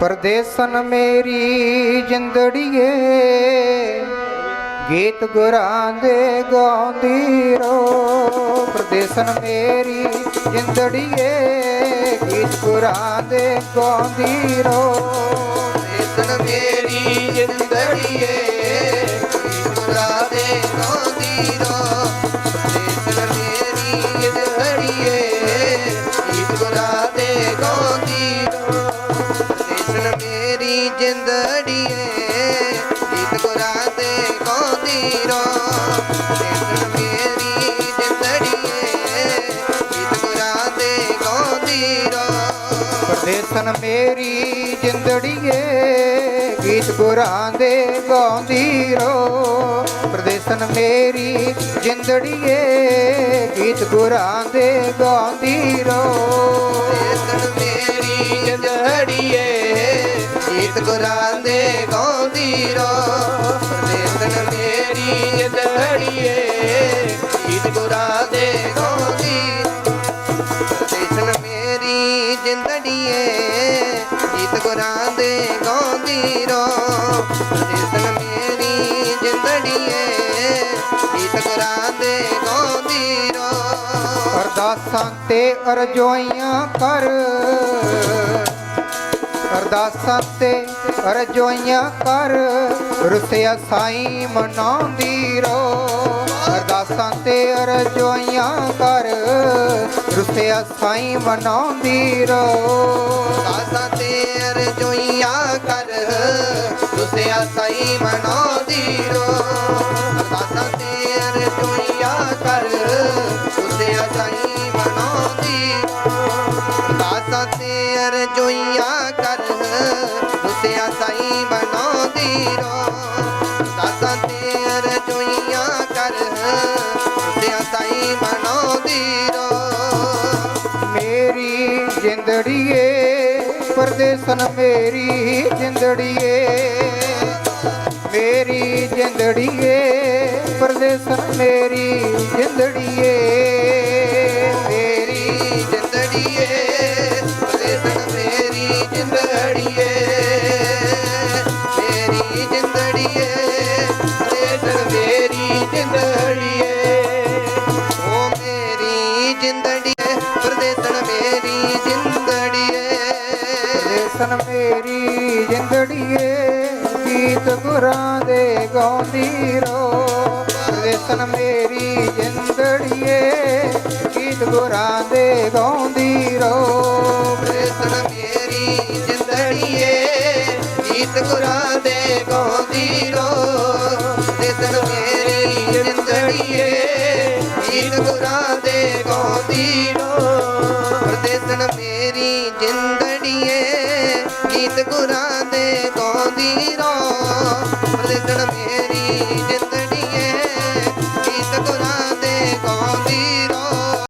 ਪਰਦੇਸਨ ਮੇਰੀ ਜਿੰਦੜੀਏ, ਗੀਤ ਗੁਰਾਂ ਦੇ ਗਾਉਂਦੀ ਰੋ। ਪਰਦੇਸਨ ਮੇਰੀ ਜਿੰਦੜੀਏ, ਗੀਤ ਗੁਰਾਂ ਦੇ ਗਾਉਂਦੀ ਰੋ। ਇਸਨ ਮੇਰੀ ਜਿੰਦੜੀਏ ਗੁਰਾ ਦੇ ਗਾਉਂਦੀ ਰੋ। ਇਸਨ ਮੇਰੀ ਜਿੰਦੜੀਏ ਜਿੰਦੜੀਏ ਗੀਤ ਗੁਰਾ ਦੇ ਗਾਉਂਦੀ ਰੋ ਮੇਰੀ ਜਿੰਦੜੀਏ ਗੀਤ ਗੁਰਾ ਦੇ ਗਾਉਂਦੀ ਰੋ ਪਰਦੇਸਨ ਮੇਰੀ ਜਿੰਦੜੀਏ, ਗੀਤ ਗੁਰਾਂ ਦੇ ਗਾਉਂਦੀ ਰੋ ਪਰਦੇਸਨ ਮੇਰੀ ਜਿੰਦੜੀਏ, ਗੀਤ ਗੁਰਾਂ ਦੇ ਗਾਉਂਦੀ ਰੋ ਗਾਉਂਦੀ ਰੋ ਇਸਨ ਮੇਰੀ ਜੰਦੜੀਏ ਗੀਤ ਗੁਰਾਂ ਦੇ ਗਾਉਂਦੀ ਇਸਨ ਮੇਰੀ ਜਿੰਦੜੀਏ ਗੀਤ ਗੁਰਾਂ ਦੇ ਗਾਉਂਦੀ ਰੋ ਇਸਨ ਮੇਰੀ ਜਿੰਦੜੀਏ ਗੀਤ ਗੁਰਾਂ ਦੇ ਗਾਉਂਦੀ ਰੋ ਅਰਦਾਸਾਂ ਤੇ ਅਰਜ਼ੋਈਆਂ ਕਰ ਅਰਦਾਸਾਂ ਤੇ ਰਜੋਈਆਂ ਕਰ। ਰੁਸਿਆ ਸਾਈ ਮਨਾਉਂਦੀ ਰੋ। ਅਰਦਾਸਾਂ ਤੇ ਰਜੋਈਆਂ ਕਰ। ਰੁਸਿਆ ਸਾਈ ਮਨਾਉਂਦੀ ਰੋ। ਸਾਸਾਂ ਤੇ ਰਜੋਈਆਂ ਕਰ। ਤੁਸਿਆ ਸਾਈ ਮਨਾਉਂਦੀ ਤੁਸਿਆ ਸਾਈ ਮਨਾਉਂਦੀ ਰੋ ਸਾਸਾਂ ਤੇ ਅਰਜ਼ੋਈਆਂ ਕਰ ਤੁਸਿਆ ਸਾਈ ਮਨਾਉਂਦੀ ਰੋ ਮੇਰੀ ਜਿੰਦੜੀਏ, ਪਰਦੇਸਨ ਮੇਰੀ ਜਿੰਦੜੀਏ। ਮੇਰੀ ਜਿੰਦੜੀਏ, ਪਰਦੇਸਨ ਮੇਰੀ ਜਿੰਦੜੀਏ। ਜਿੰਦੜੀਏ ਪ੍ਰਦੇਸਣ ਮੇਰੀ ਜਿੰਦੜੀਏ। ਪਰਦੇਸਨ ਮੇਰੀ ਜਿੰਦੜੀਏ ਗੀਤ ਗੁਰਾਂ ਦੇ ਗਾਉਂਦੀ ਰੋ। ਪਰਦੇਸਨ ਮੇਰੀ ਜਿੰਦੜੀਏ ਗੀਤ ਗੁਰਾਂ ਦੇ ਗਾਉਂਦੀ ਰੋ। ਪ੍ਰੇਸਣ ਮੇਰੀ ਜਿੰਦੜੀਏ ਗੀਤ ਗੁਰਾਂ ਦੇ ਗਾਉਂਦੀ ਗਾਉਂਦੀ ਰੋ ਮੇਰੀ ਜਿੰਦੜੀਏ ਗੀਤ ਗੁਰਾਂ ਦੇ ਗਾਉਂਦੀ ਰੋ